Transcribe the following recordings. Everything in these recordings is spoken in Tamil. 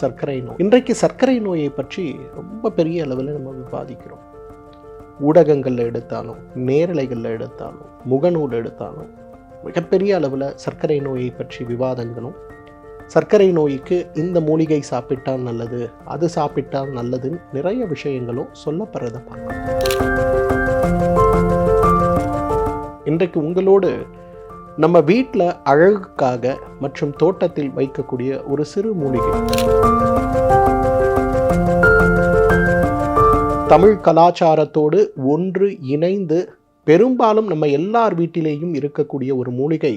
சர்க்கரை நோய். இன்றைக்கு சர்க்கரை நோயை பற்றி ரொம்ப பெரிய அளவில் நம்ம விவாதிக்கிறோம். ஊடகங்களில் எடுத்தாலும் நேரலைகளில் எடுத்தாலும் முகநூல் எடுத்தாலும் மிகப்பெரிய அளவில் சர்க்கரை நோயை பற்றி விவாதங்களும். சர்க்கரை நோய்க்கு இந்த மூலிகை சாப்பிட்டால் நல்லது அது சாப்பிட்டால் நல்லதுன்னு நிறைய விஷயங்களும் சொல்லப்படுறத பார்க்கலாம். இன்றைக்கு உங்களோடு நம்ம வீட்டில் அழகுக்காக மற்றும் தோட்டத்தில் வைக்கக்கூடிய ஒரு சிறு மூலிகை. தமிழ் கலாச்சாரத்தோடு ஒன்று இணைந்து பெரும்பாலும் நம்ம எல்லார் வீட்டிலேயும் இருக்கக்கூடிய ஒரு மூலிகை.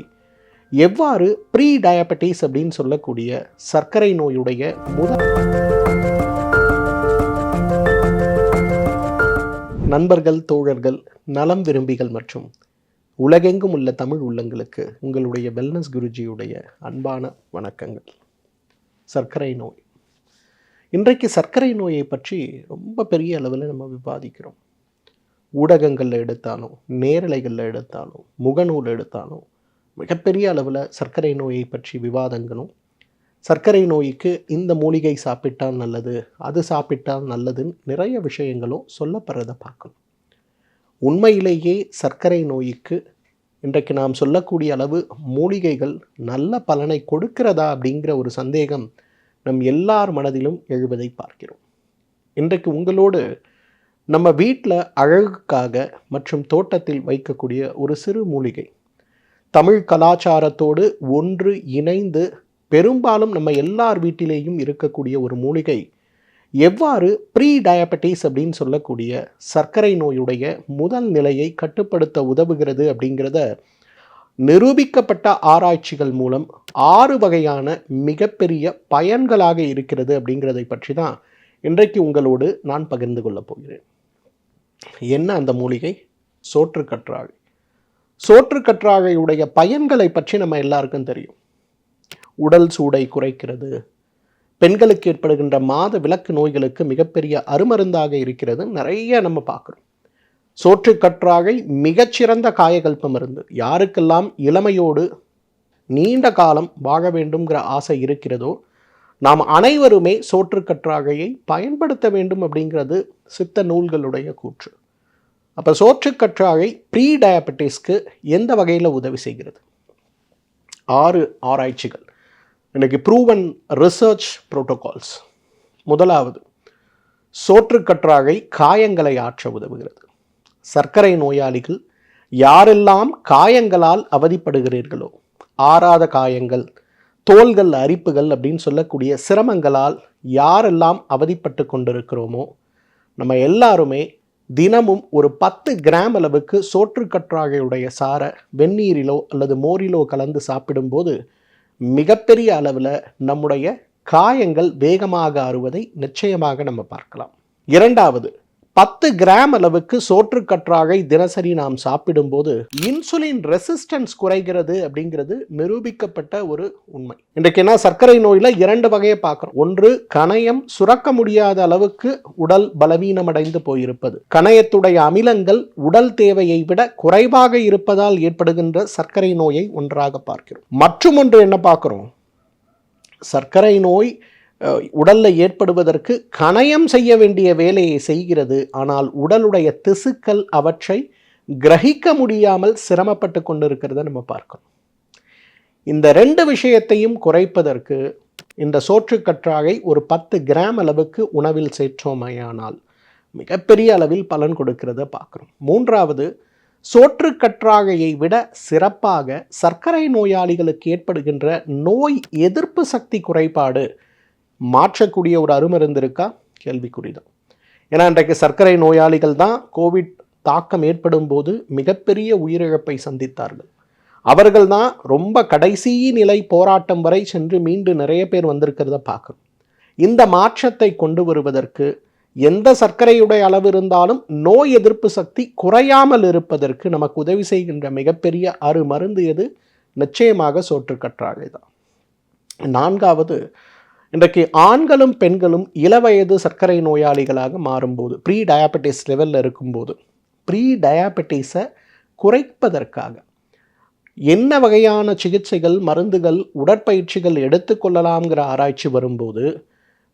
எவ்வாறு ப்ரீ டயபெட்டிஸ் அப்படின்னு சொல்லக்கூடிய சர்க்கரை நோயுடைய முதல் நண்பர்கள் தோழர்கள் நலம் விரும்பிகள் மற்றும் உலகெங்கும் உள்ள தமிழ் உள்ளங்களுக்கு உங்களுடைய வெல்னஸ் குருஜியுடைய அன்பான வணக்கங்கள். சர்க்கரை நோய். இன்றைக்கு சர்க்கரை நோயை பற்றி ரொம்ப பெரிய அளவில் நம்ம விவாதிக்கிறோம். ஊடகங்களில் எடுத்தாலும் நேரலைகளில் எடுத்தாலும் முகநூல் எடுத்தாலும் மிகப்பெரிய அளவில் சர்க்கரை நோயை பற்றி விவாதங்களும். சர்க்கரை நோய்க்கு இந்த மூலிகை சாப்பிட்டால் நல்லது அது சாப்பிட்டால் நல்லதுன்னு நிறைய விஷயங்களும் சொல்லப்படுறதை பார்க்கணும். உண்மையிலேயே சர்க்கரை நோய்க்கு இன்றைக்கு நாம் சொல்லக்கூடிய அளவு மூலிகைகள் நல்ல பலனை கொடுக்கிறதா அப்படிங்கிற ஒரு சந்தேகம் நம் எல்லார் மனதிலும் எழுவதை பார்க்கிறோம். இன்றைக்கு உங்களோடு நம்ம வீட்டில் அழகுக்காக மற்றும் தோட்டத்தில் வைக்கக்கூடிய ஒரு சிறு மூலிகை. தமிழ் கலாச்சாரத்தோடு ஒன்று இணைந்து பெரும்பாலும் நம்ம எல்லார் வீட்டிலேயும் இருக்கக்கூடிய ஒரு மூலிகை எவ்வாறு ப்ரீ டயபெட்டிஸ் அப்படின்னு சொல்லக்கூடிய சர்க்கரை நோயுடைய முதல் நிலையை கட்டுப்படுத்த உதவுகிறது அப்படிங்கிறத நிரூபிக்கப்பட்ட ஆராய்ச்சிகள் மூலம் ஆறு வகையான மிகப்பெரிய பயன்களாக இருக்கிறது அப்படிங்கிறதை பற்றி தான் இன்றைக்கு உங்களோடு நான் பகிர்ந்து கொள்ளப் போகிறேன். என்ன அந்த மூலிகை? சோற்று கற்றாழை. சோற்று கற்றாழையுடைய பயன்களை பற்றி நம்ம எல்லாருக்கும் தெரியும். உடல் சூடை குறைக்கிறது பெண்களுக்கு ஏற்படுகின்ற மாத விளக்கு நோய்களுக்கு மிகப்பெரிய அருமருந்தாக இருக்கிறது. நிறைய நம்ம பார்க்குறோம். சோற்று கற்றாகை மிகச்சிறந்த காயகல்ப மருந்து. யாருக்கெல்லாம் இளமையோடு நீண்ட காலம் வாழ வேண்டும்ங்கிற ஆசை இருக்கிறதோ நாம் அனைவருமே சோற்றுக்கற்றாகையை பயன்படுத்த வேண்டும் அப்படிங்கிறது சித்த நூல்களுடைய கூற்று. அப்போ சோற்று ப்ரீ டயபெட்டிஸ்க்கு எந்த வகையில் உதவி செய்கிறது? ஆறு ஆராய்ச்சிகள். இன்றைக்கி ப்ரூவன் ரிசர்ச் ப்ரோட்டோகால்ஸ் முதலாவது சோற்று காயங்களை ஆற்ற உதவுகிறது. சர்க்கரை நோயாளிகள் யாரெல்லாம் காயங்களால் அவதிப்படுகிறீர்களோ ஆறாத காயங்கள் தோள்கள் அரிப்புகள் அப்படின்னு சொல்லக்கூடிய சிரமங்களால் யாரெல்லாம் அவதிப்பட்டு கொண்டிருக்கிறோமோ நம்ம எல்லாருமே தினமும் ஒரு பத்து கிராம் அளவுக்கு சோற்றுக்கற்றாழையுடைய சாரை வெந்நீரிலோ அல்லது மோரிலோ கலந்து சாப்பிடும்போது மிகப்பெரிய அளவில் நம்முடைய காயங்கள் வேகமாக ஆறுவதை நிச்சயமாக நம்ம பார்க்கலாம். இரண்டாவது பத்து கிராம் அளவுக்கு சோற்றுக்கற்றாழை தினசரி நாம் சாப்பிடும்போது இன்சுலின் ரெசிஸ்டன்ஸ் குறைகிறது அப்படிங்கிறது நிரூபிக்கப்பட்ட ஒரு உண்மை. இன்றைக்கு என்ன? சர்க்கரை நோயில் இரண்டு வகையை பார்க்குறோம். ஒன்று கணையம் சுரக்க முடியாத அளவுக்கு உடல் பலவீனமடைந்து போயிருப்பது. கணையத்துடைய அமிலங்கள் உடல் தேவையை விட குறைவாக இருப்பதால் ஏற்படுகின்ற சர்க்கரை நோயை ஒன்றாக பார்க்கிறோம். மற்றும் ஒன்று என்ன பார்க்குறோம்? சர்க்கரை நோய் உடலில் ஏற்படுவதற்கு கணையம் செய்ய வேண்டிய வேலையை செய்கிறது. ஆனால் உடலுடைய திசுக்கள் அவற்றை கிரகிக்க முடியாமல் சிரமப்பட்டு கொண்டிருக்கிறத நம்ம பார்க்கணும். இந்த ரெண்டு விஷயத்தையும் குறைப்பதற்கு இந்த சோற்று ஒரு பத்து கிராம் அளவுக்கு உணவில் சேர்த்தோமையானால் மிகப்பெரிய அளவில் பலன் கொடுக்கிறத பார்க்குறோம் மூன்றாவது சோற்றுக்கற்றாகையை விட சிறப்பாக சர்க்கரை நோயாளிகளுக்கு ஏற்படுகின்ற நோய் எதிர்ப்பு சக்தி குறைபாடு மாற்றக்கூடிய ஒரு அருமருந்து இருக்கா கேள்விக்குறிதான். ஏன்னா இன்றைக்கு சர்க்கரை நோயாளிகள் தான் கோவிட் தாக்கம் ஏற்படும் போது மிகப்பெரிய உயிரிழப்பை சந்தித்தார்கள். அவர்கள் தான் ரொம்ப கடைசி நிலை போராட்டம் வரை சென்று மீண்டு நிறைய பேர் வந்திருக்கிறத பார்க்குறோம். இந்த மாற்றத்தை கொண்டு வருவதற்கு எந்த சர்க்கரையுடைய அளவு இருந்தாலும் நோய் எதிர்ப்பு சக்தி குறையாமல் இருப்பதற்கு நமக்கு உதவி செய்கின்ற மிகப்பெரிய அரு மருந்து எது? நிச்சயமாக சோற்றுக்கற்றாழை தான் நான்காவது இன்றைக்கு ஆண்களும் பெண்களும் இளவயது சர்க்கரை நோயாளிகளாக மாறும்போது ப்ரீ டயாபெட்டிஸ் லெவலில் இருக்கும்போது ப்ரீ டயாபெட்டிஸை குறைப்பதற்காக என்ன வகையான சிகிச்சைகள் மருந்துகள் உடற்பயிற்சிகள் எடுத்துக்கொள்ளலாம்ங்கிற ஆராய்ச்சி வரும்போது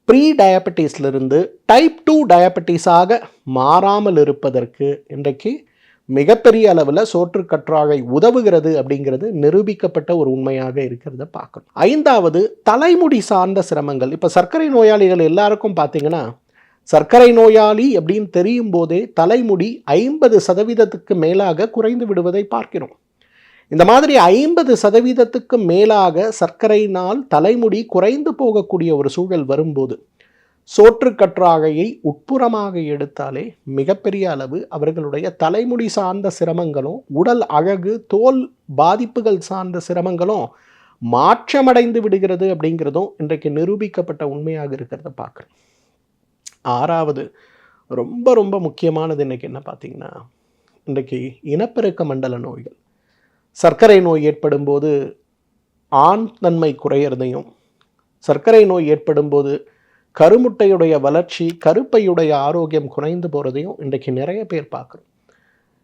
ப்ரீ டயபெட்டிஸ்லேருந்து டைப் டூ டயபெட்டிஸாக மாறாமல் இருப்பதற்கு இன்றைக்கு மிகப்பெரிய அளவில் சோற்று கற்றாழை உதவுகிறது அப்படிங்கிறது நிரூபிக்கப்பட்ட ஒரு உண்மையாக இருக்கிறத பார்க்கணும். ஐந்தாவது தலைமுடி சார்ந்த சிரமங்கள். இப்போ சர்க்கரை நோயாளிகள் எல்லாருக்கும் பார்த்தீங்கன்னா சர்க்கரை நோயாளி அப்படின்னு தெரியும் போதே தலைமுடி ஐம்பது சதவீதத்துக்கு மேலாக குறைந்து விடுவதை பார்க்கிறோம். இந்த மாதிரி ஐம்பது சதவீதத்துக்கு மேலாக சர்க்கரையினால் தலைமுடி குறைந்து போகக்கூடிய ஒரு சூழல் வரும்போது சோற்றுக்கற்றாகையை உட்புறமாக எடுத்தாலே மிகப்பெரிய அளவு அவர்களுடைய தலைமுடி சார்ந்த சிரமங்களும் உடல் அழகு தோல் பாதிப்புகள் சார்ந்த சிரமங்களும் மாற்றமடைந்து விடுகிறது அப்படிங்கிறதும் இன்றைக்கு நிரூபிக்கப்பட்ட உண்மையாக இருக்கிறத பார்க்குறேன் ஆறாவது ரொம்ப ரொம்ப முக்கியமானது இன்றைக்கி என்ன பார்த்தீங்கன்னா இன்றைக்கு இனப்பெருக்க மண்டல நோய்கள். சர்க்கரை நோய் ஏற்படும் போது ஆண் தன்மை குறையிறதையும் சர்க்கரை நோய் ஏற்படும் போது கருமுட்டையுடைய வளர்ச்சி கருப்பையுடைய ஆரோக்கியம் குறைந்து போகிறதையும் இன்றைக்கு நிறைய பேர் பார்க்குறோம்.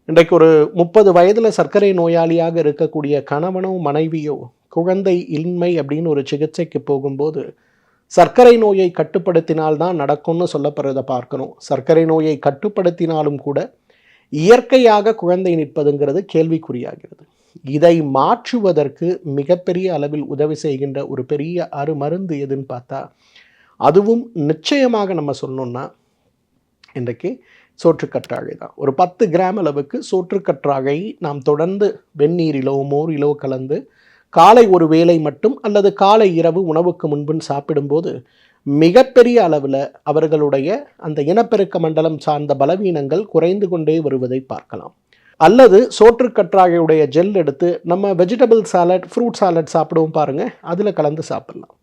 இன்றைக்கு ஒரு முப்பது வயதில் சர்க்கரை நோயாளியாக இருக்கக்கூடிய கணவனோ மனைவியோ குழந்தை இன்மை அப்படின்னு ஒரு சிகிச்சைக்கு போகும்போது சர்க்கரை நோயை கட்டுப்படுத்தினால் தான் நடக்கும்னு சொல்லப்படுறதை பார்க்கணும் சர்க்கரை நோயை கட்டுப்படுத்தினாலும் கூட இயற்கையாக குழந்தை நிற்பதுங்கிறது கேள்விக்குறியாகிறது. இதை மாற்றுவதற்கு மிகப்பெரிய அளவில் உதவி செய்கின்ற ஒரு பெரிய அருமருந்து எதுன்னு பார்த்தா அதுவும் நிச்சயமாக நம்ம சொன்னோம்னா இன்றைக்கு சோற்றுக்கற்றாழை தான் ஒரு பத்து கிராம் அளவுக்கு சோற்றுக்கற்றாழை நாம் தொடர்ந்து வெந்நீரிலோ மோரிலோ கலந்து காலை ஒரு வேலை மட்டும் அல்லது காலை இரவு உணவுக்கு முன்புன்னு சாப்பிடும்போது மிகப்பெரிய அளவில் அவர்களுடைய அந்த இனப்பெருக்க மண்டலம் சார்ந்த பலவீனங்கள் குறைந்து கொண்டே வருவதை பார்க்கலாம். அல்லது சோற்றுக்கற்றாழையுடைய ஜெல் எடுத்து நம்ம வெஜிடபிள் சாலட் ஃப்ரூட் சாலட் சாப்பிடுவோம் பாருங்கள் அதில் கலந்து சாப்பிட்லாம்.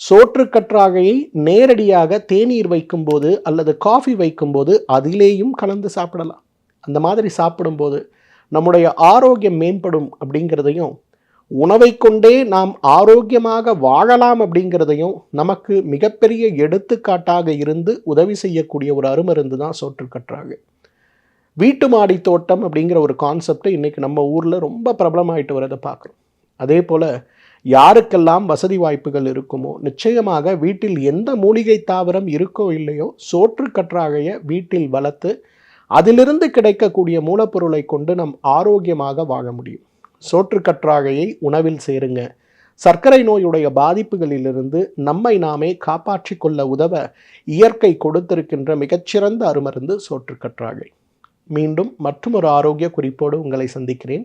சோற்றுக்கற்றாகையை நேரடியாக தேநீர் வைக்கும்போது அல்லது காஃபி வைக்கும்போது அதிலேயும் கலந்து சாப்பிடலாம். அந்த மாதிரி சாப்பிடும்போது நம்முடைய ஆரோக்கியம் மேம்படும் அப்படிங்கிறதையும் உணவை கொண்டே நாம் ஆரோக்கியமாக வாழலாம் அப்படிங்கிறதையும் நமக்கு மிகப்பெரிய எடுத்துக்காட்டாக இருந்து உதவி செய்யக்கூடிய ஒரு அருமருந்து தான் சோற்றுக்கற்றாழை வீட்டு மாடி தோட்டம் அப்படிங்கிற ஒரு கான்செப்ட் இன்றைக்கி நம்ம ஊரில் ரொம்ப பிரபலமாயிட்டு வரதை பார்க்குறோம். அதே போல் யாருக்கெல்லாம் வசதி வாய்ப்புகள் இருக்குமோ நிச்சயமாக வீட்டில் எந்த மூலிகை தாவரம் இருக்கோ இல்லையோ சோற்று வீட்டில் வளர்த்து அதிலிருந்து கிடைக்கக்கூடிய மூலப்பொருளை கொண்டு நம் ஆரோக்கியமாக வாழ முடியும். சோற்றுக்கற்றாழையை உணவில் சேருங்க. சர்க்கரை நோயுடைய பாதிப்புகளிலிருந்து நம்மை நாமே காப்பாற்றி கொள்ள உதவ இயற்கை கொடுத்திருக்கின்ற மிகச்சிறந்த அருமருந்து சோற்று மீண்டும் மற்றும் ஒரு ஆரோக்கிய குறிப்போடு உங்களை சந்திக்கிறேன்.